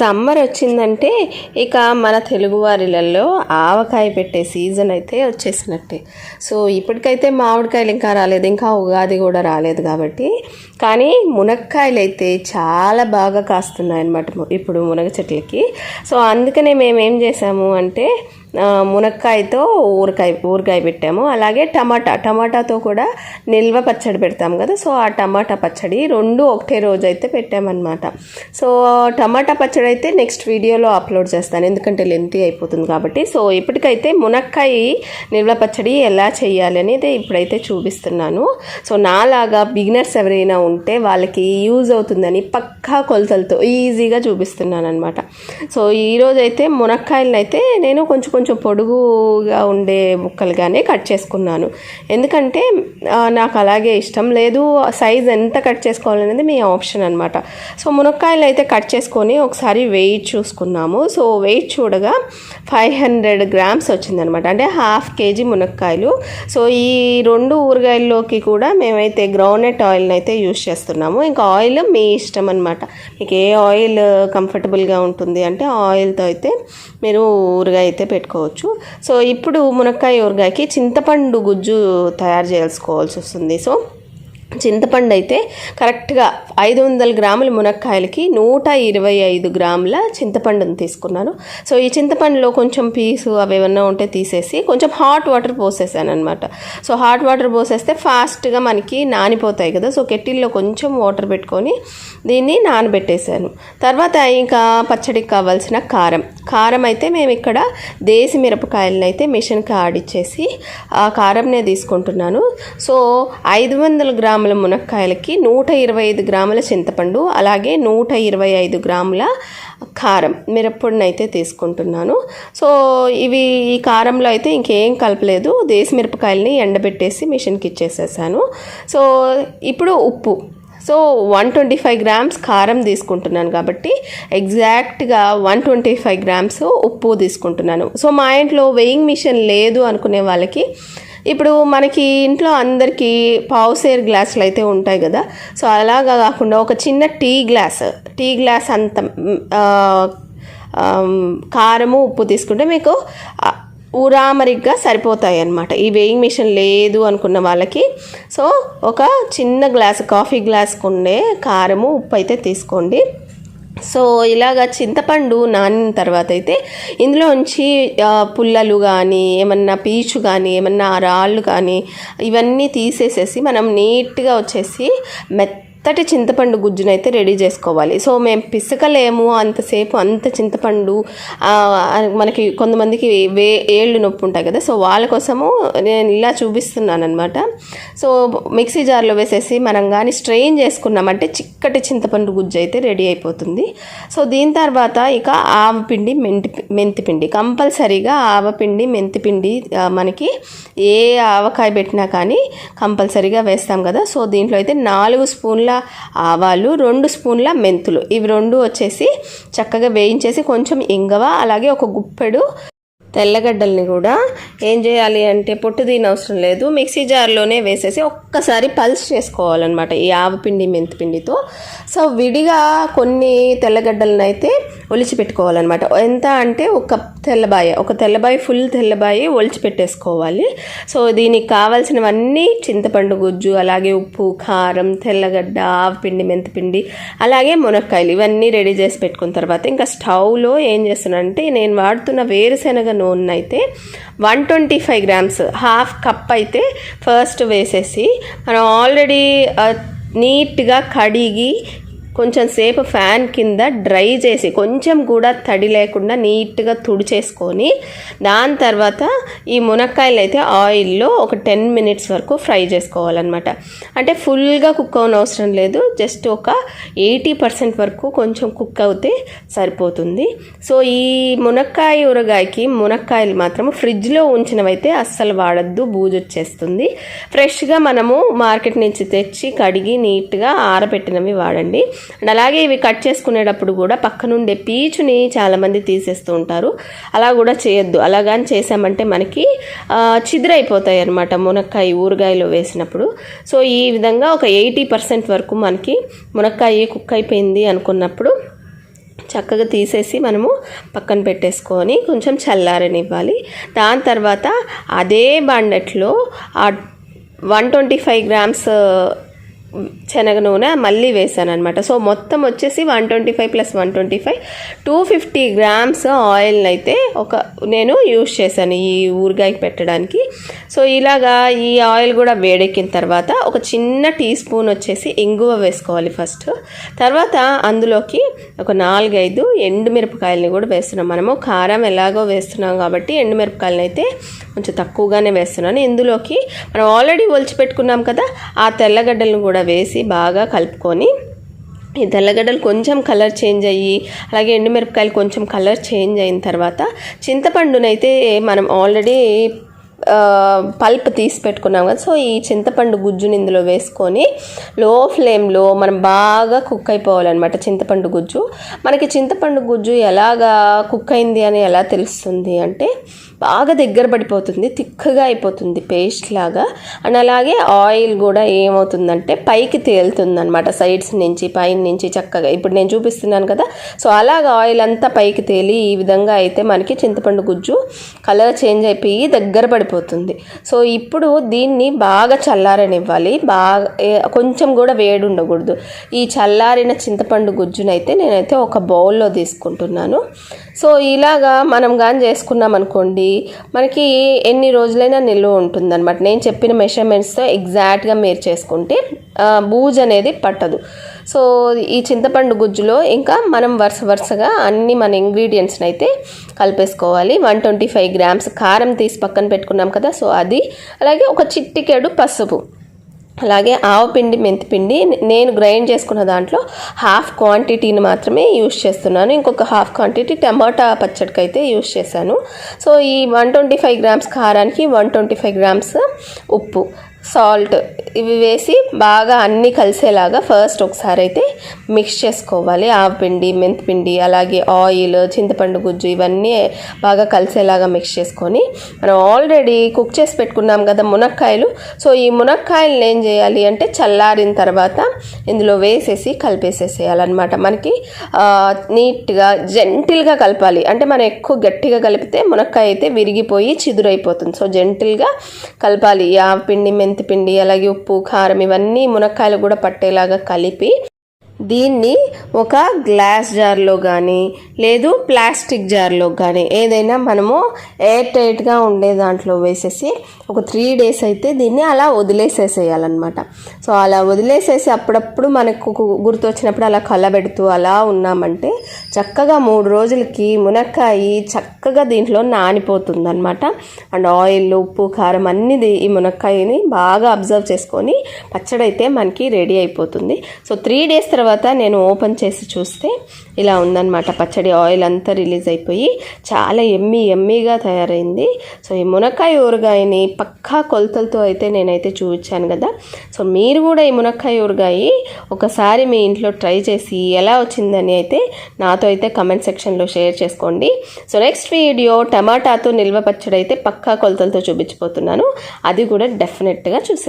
Summer వచ్చిందంటే ఇక మన తెలుగువారిలలో ఆవకాయ పెట్టే సీజన్ అయితే వచ్చేసినట్టే. సో ఇప్పటికైతే మామిడికాయలు ఇంకా రాలేదు ఇంకా ఉగాది కూడా రాలేదు కాబట్టి. కానీ మునక్కాయలు అయితే చాలా బాగా కాస్తున్నాయి అన్నమాట ఇప్పుడు మునగ చెట్లకి. సో అందుకనే మేము ఏం చేసాము అంటే మునక్కాయతో ఊరకాయ ఊరకాయ పెట్టాము. అలాగే టమాటా టమాటాతో కూడా నిల్వ పచ్చడి పెడతాం కదా సో ఆ టమాటా పచ్చడి రెండు ఒకటే రోజు అయితే పెట్టామన్నమాట. సో టమాటా పచ్చడి అయితే నెక్స్ట్ వీడియోలో అప్లోడ్ చేస్తాను ఎందుకంటే లెంతీ అయిపోతుంది కాబట్టి. సో ఇప్పటికైతే మునక్కాయ నిల్వ పచ్చడి ఎలా చేయాలి అనేది ఇప్పుడైతే చూపిస్తున్నాను. సో నాలాగా బిగినర్స్ ఎవరైనా ఉంటే వాళ్ళకి యూజ్ అవుతుందని పక్కా కొలతలతో ఈజీగా చూపిస్తున్నాను అనమాట సో ఈరోజైతే మునక్కాయలను అయితే నేను కొంచెం కొంచెం పొడుగుగా ఉండే ముక్కలుగానే కట్ చేసుకున్నాను. ఎందుకంటే నాకు అలాగే ఇష్టం లేదు. సైజ్ ఎంత కట్ చేసుకోవాలనేది మీ ఆప్షన్ అనమాట సో మునక్కాయలు అయితే కట్ చేసుకొని ఒకసారి వెయిట్ చూసుకున్నాము. సో వెయిట్ చూడగా ఫైవ్ హండ్రెడ్ గ్రామ్స్ వచ్చిందనమాట అంటే హాఫ్ కేజీ మునక్కాయలు. సో ఈ రెండు ఊరగాయల్లోకి కూడా మేమైతే గ్రౌండ్నట్ ఆయిల్ని అయితే యూజ్ చేస్తున్నాము. ఇంకా ఆయిల్ మీ ఇష్టం అనమాట మీకు ఏ ఆయిల్ కంఫర్టబుల్గా ఉంటుంది అంటే ఆయిల్తో అయితే మీరు ఊరగాయ అయితే పెట్టుకోవచ్చు. సో ఇప్పుడు మునక్కాయ ఊరగాయకి చింతపండు గుజ్జు తయారు చేసుకోవాల్సి వస్తుంది. సో చింతపండు అయితే కరెక్ట్గా ఐదు వందల గ్రాముల మునక్కాయలకి నూట ఇరవై ఐదు గ్రాముల చింతపండుని తీసుకున్నాను. సో ఈ చింతపండులో కొంచెం పీసు అవి ఏమన్నా ఉంటే తీసేసి కొంచెం హాట్ వాటర్ పోసేసాను అనమాట సో హాట్ వాటర్ పోసేస్తే ఫాస్ట్గా మనకి నానిపోతాయి కదా. సో కెటిల్లో కొంచెం వాటర్ పెట్టుకొని దీన్ని నానబెట్టేశాను తర్వాత ఇంకా పచ్చడికి కావాల్సిన కారం. కారం అయితే మేము ఇక్కడ దేశీ మిరపకాయలను అయితే మిషన్కి ఆడిచ్చేసి ఆ కారంనే తీసుకుంటున్నాను. సో ఐదు వందల గ్రాముల మునక్కాయలకి నూట ఇరవై ఐదు గ్రాముల చింతపండు అలాగే నూట ఇరవై ఐదు గ్రాముల కారం మిరప్పొడిని అయితే తీసుకుంటున్నాను. సో ఇవి ఈ కారంలో అయితే ఇంకేం కలపలేదు. దేశీ మిరపకాయలని ఎండబెట్టేసి మిషన్కి ఇచ్చేసేసాను. సో ఇప్పుడు ఉప్పు. So one twenty five grams కారం తీసుకుంటున్నాను కాబట్టి ఎగ్జాక్ట్గా వన్ ట్వంటీ ఫైవ్ గ్రామ్స్ ఉప్పు తీసుకుంటున్నాను. సో మా ఇంట్లో వెయింగ్ మిషన్ లేదు అనుకునే వాళ్ళకి ఇప్పుడు మనకి ఇంట్లో అందరికీ పావుసేర్ గ్లాసులు అయితే ఉంటాయి కదా. సో అలాగా కాకుండా ఒక చిన్న టీ గ్లాస్ టీ గ్లాస్ అంత కారము ఉప్పు తీసుకుంటే మీకు ఉరామరిగ్గా ఊరామరిగ్గా సరిపోతాయి అన్నమాట ఈ వేయింగ్ మిషన్ లేదు అనుకున్న వాళ్ళకి. సో ఒక చిన్న గ్లాస్ కాఫీ గ్లాస్కు ఉండే కారము ఉప్పు అయితే తీసుకోండి. సో ఇలాగ చింతపండు నానిన తర్వాత అయితే ఇందులోంచి పుల్లలు కానీ ఏమన్నా పీచు కానీ ఏమన్నా రాళ్ళు కానీ ఇవన్నీ తీసేసేసి మనం నీట్గా వచ్చేసి మెత్త మెత్తటి చింతపండు గుజ్జునైతే రెడీ చేసుకోవాలి. సో మేము పిసకలేము అంతసేపు అంత చింతపండు మనకి కొంతమందికి వే ఏళ్ళు నొప్పి ఉంటాయి కదా సో వాళ్ళ కోసము నేను ఇలా చూపిస్తున్నాను అనమాట సో మిక్సీ జార్లో వేసేసి మనం కానీ స్ట్రెయిన్ చేసుకున్నామంటే చిక్కటి చింతపండు గుజ్జు అయితే రెడీ అయిపోతుంది. సో దీని తర్వాత ఇక ఆవపిండి మెంతి మెంతిపిండి కంపల్సరీగా ఆవపిండి మెంతిపిండి మనకి ఏ ఆవకాయ పెట్టినా కానీ కంపల్సరీగా వేస్తాం కదా. సో దీంట్లో అయితే నాలుగు స్పూన్ల ఆవాలు రెండు స్పూన్ల మెంతులు. ఇవి రెండు వచ్చేసి చక్కగా వేయించేసి కొంచెం ఇంగవ అలాగే ఒక గుప్పెడు తెల్లగడ్డల్ని కూడా ఏం చేయాలి అంటే పొట్టు దీని అవసరం లేదు. మిక్సీ జార్లోనే వేసేసి ఒక్కసారి పల్స్ చేసుకోవాలన్నమాట ఈ ఆవపిండి మెంతిపిండితో సో విడిగా కొన్ని తెల్లగడ్డలను అయితే ఒలిచిపెట్టుకోవాలన్నమాట ఎంత అంటే ఒక తెల్లబాయ ఒక తెల్లబాయి ఫుల్ తెల్లబాయి ఒలిచిపెట్టేసుకోవాలి సో దీనికి కావాల్సినవన్నీ చింతపండు గుజ్జు అలాగే ఉప్పు కారం తెల్లగడ్డ ఆవపిండి మెంతిపిండి అలాగే మునక్కాయలు ఇవన్నీ రెడీ చేసి పెట్టుకున్న తర్వాత ఇంకా స్టవ్లో ఏం చేస్తున్నానంటే నేను వాడుతున్న వేరుశనగ నూనె అయితే one twenty five grams half cup అయితే ఫస్ట్ వేసేసి మనం ఆల్రెడీ నీట్గా కడిగి కొంచెం సేపు ఫ్యాన్ కింద డ్రై చేసి కొంచెం కూడా తడి లేకుండా నీట్గా తుడిచేసుకొని దాని తర్వాత ఈ మునక్కాయలు అయితే ఆయిల్లో ఒక టెన్ మినిట్స్ వరకు ఫ్రై చేసుకోవాలన్నమాట. అంటే ఫుల్గా కుక్ అవ్వని అవసరం లేదు జస్ట్ ఒక ఎయిటీ పర్సెంట్ వరకు కొంచెం కుక్ అవుతే సరిపోతుంది. సో ఈ మునక్కాయ ఊరగాయకి మునక్కాయలు మాత్రం ఫ్రిడ్జ్లో ఉంచినవైతే అస్సలు వాడద్దు బూజు వచ్చేస్తుంది. ఫ్రెష్గా మనము మార్కెట్ నుంచి తెచ్చి కడిగి నీట్గా ఆరబెట్టినవి వాడండి. అండ్ అలాగే ఇవి కట్ చేసుకునేటప్పుడు కూడా పక్కనుండే పీచుని చాలామంది తీసేస్తూ ఉంటారు. అలా కూడా చేయొద్దు. అలాగని చేసామంటే మనకి చిద్రైపోతాయి అనమాట మునక్కాయ ఊరగాయలో వేసినప్పుడు. సో ఈ విధంగా ఒక ఎయిటీ పర్సెంట్ వరకు మనకి మునక్కాయ కుక్ అయిపోయింది అనుకున్నప్పుడు చక్కగా తీసేసి మనము పక్కన పెట్టేసుకొని కొంచెం చల్లారనివ్వాలి. దాని తర్వాత అదే బాండెట్లో ఆ వన్ ట్వంటీ ఫైవ్ గ్రామ్స్ శనగ నూనె మళ్ళీ వేసాను అనమాట సో మొత్తం వచ్చేసి one twenty five plus one twenty five. Two fifty grams ఆయిల్ని అయితే ఒక నేను యూస్ చేశాను ఈ ఊరగాయకి పెట్టడానికి. సో ఇలాగా ఈ ఆయిల్ కూడా వేడెక్కిన తర్వాత ఒక చిన్న టీ స్పూన్ వచ్చేసి ఇంగువ వేసుకోవాలి ఫస్ట్. తర్వాత అందులోకి ఒక నాలుగైదు ఎండుమిరపకాయలని కూడా వేస్తున్నాం మనము. కారం ఎలాగో వేస్తున్నాం కాబట్టి ఎండుమిరపకాయలని అయితే కొంచెం తక్కువగానే వేస్తున్నాను. ఇందులోకి మనం ఆల్రెడీ ఒలిచి పెట్టుకున్నాం కదా ఆ తెల్లగడ్డలను కూడా వేసి బాగా కలుపుకొని ఈ తెల్లగడ్డలు కొంచెం కలర్ చేంజ్ అయ్యి అలాగే ఎండుమిరపకాయలు కొంచెం కలర్ చేంజ్ అయిన తర్వాత చింతపండునైతే మనం ఆల్రెడీ పల్ప్ తీసి పెట్టుకున్నాం కదా సో ఈ చింతపండు గుజ్జుని ఇందులో వేసుకొని లో ఫ్లేమ్లో మనం బాగా కుక్ అయిపోవాలన్నమాట చింతపండు గుజ్జు. మనకి చింతపండు గుజ్జు ఎలాగా కుక్ అయింది అని ఎలా తెలుస్తుంది అంటే బాగా దగ్గర పడిపోతుంది తిక్కగా అయిపోతుంది పేస్ట్ లాగా. అండ్ అలాగే ఆయిల్ కూడా ఏమవుతుందంటే పైకి తేలుతుంది అనమాట సైడ్స్ నుంచి పైన నుంచి చక్కగా. ఇప్పుడు నేను చూపిస్తున్నాను కదా సో అలాగ ఆయిల్ అంతా పైకి తేలి ఈ విధంగా అయితే మనకి చింతపండు గుజ్జు కలర్ చేంజ్ అయిపోయి దగ్గర పడిపోతుంది. సో ఇప్పుడు దీన్ని బాగా చల్లారనివ్వాలి బాగా కొంచెం కూడా వేడి ఉండకూడదు. ఈ చల్లారిన చింతపండు గుజ్జునైతే నేనైతే ఒక బౌల్లో తీసుకుంటున్నాను. సో ఇలాగా మనం కానీ చేసుకున్నాం అనుకోండి మనకి ఎన్ని రోజులైనా నిల్వ ఉంటుంది అనమాట నేను చెప్పిన మెషర్మెంట్స్తో ఎగ్జాక్ట్గా మీరు చేసుకుంటే బూజ్ అనేది పట్టదు. సో ఈ చింతపండు గుజ్జులో ఇంకా మనం వరుస వరుసగా అన్ని మన ఇంగ్రీడియంట్స్ని అయితే కలిపేసుకోవాలి. వన్ ట్వంటీ ఫైవ్ గ్రామ్స్ కారం తీసి పక్కన పెట్టుకున్నాం కదా సో అది. అలాగే ఒక చిట్టికేడు పసుపు. అలాగే ఆవపిండి మెంతిపిండి నేను గ్రైండ్ చేసుకున్న దాంట్లో హాఫ్ క్వాంటిటీని మాత్రమే యూస్ చేస్తున్నాను. ఇంకొక హాఫ్ క్వాంటిటీ టమాటా పచ్చడికి అయితే యూస్ చేశాను. సో ఈ వన్ ట్వంటీ ఫైవ్ గ్రామ్స్ కారానికి వన్ ట్వంటీ ఫైవ్ గ్రామ్స్ ఉప్పు. సాల్ట్ ఇవి వేసి బాగా అన్నీ కలిసేలాగా ఫస్ట్ ఒకసారి అయితే మిక్స్ చేసుకోవాలి. ఆవపిండి మెంతిపిండి అలాగే ఆయిల్ చింతపండు గుజ్జు ఇవన్నీ బాగా కలిసేలాగా మిక్స్ చేసుకొని మనం ఆల్రెడీ కుక్ చేసి పెట్టుకున్నాం కదా మునక్కాయలు. సో ఈ మునక్కాయలను ఏం చేయాలి అంటే చల్లారిన తర్వాత ఇందులో వేసేసి కలిపేసేసేయాలన్నమాట. మనకి నీట్గా జెంటిల్గా కలపాలి. అంటే మనం ఎక్కువ గట్టిగా కలిపితే మునక్కాయ అయితే విరిగిపోయి చిదురైపోతుంది. సో జెంటిల్గా కలపాలి. ఆవపిండి మెంతి మెంతిపిండి అలాగే ఉప్పు కారం ఇవన్నీ మునక్కాయలు కూడా పట్టేలాగా కలిపి దీన్ని ఒక గ్లాస్ జార్లో కానీ లేదు ప్లాస్టిక్ జార్లో కానీ ఏదైనా మనము ఎయిర్ టైట్గా ఉండే దాంట్లో వేసేసి ఒక త్రీ డేస్ అయితే దీన్ని అలా వదిలేసేసేయాలన్నమాట. సో అలా వదిలేసేసి అప్పుడప్పుడు మనకు గుర్తొచ్చినప్పుడు అలా కళ్ళబెడుతూ అలా ఉన్నామంటే చక్కగా మూడు రోజులకి మునక్కాయి చక్కగా దీంట్లో నానిపోతుందన్నమాట. అండ్ ఆయిల్ ఉప్పు కారం అన్ని ఈ మునక్కాయని బాగా అబ్జర్వ్ చేసుకొని పచ్చడి అయితే మనకి రెడీ అయిపోతుంది. సో త్రీ డేస్ తర్వాత తర్వాత నేను ఓపెన్ చేసి చూస్తే ఇలా ఉందన్నమాట. పచ్చడి ఆయిల్ అంతా రిలీజ్ అయిపోయి చాలా ఎమ్మి ఎమ్మీగా తయారైంది. సో ఈ మునక్కాయ ఊరగాయని పక్కా కొలతలతో అయితే నేనైతే చూపించాను కదా. సో మీరు కూడా ఈ మునక్కాయ ఊరగాయ ఒకసారి మీ ఇంట్లో ట్రై చేసి ఎలా వచ్చిందని అయితే నాతో అయితే కమెంట్ సెక్షన్లో షేర్ చేసుకోండి. సో నెక్స్ట్ వీడియో టమాటాతో నిల్వ పచ్చడి అయితే పక్కా కొలతలతో చూపించిపోతున్నాను అది కూడా డెఫినెట్గా చూసేయండి.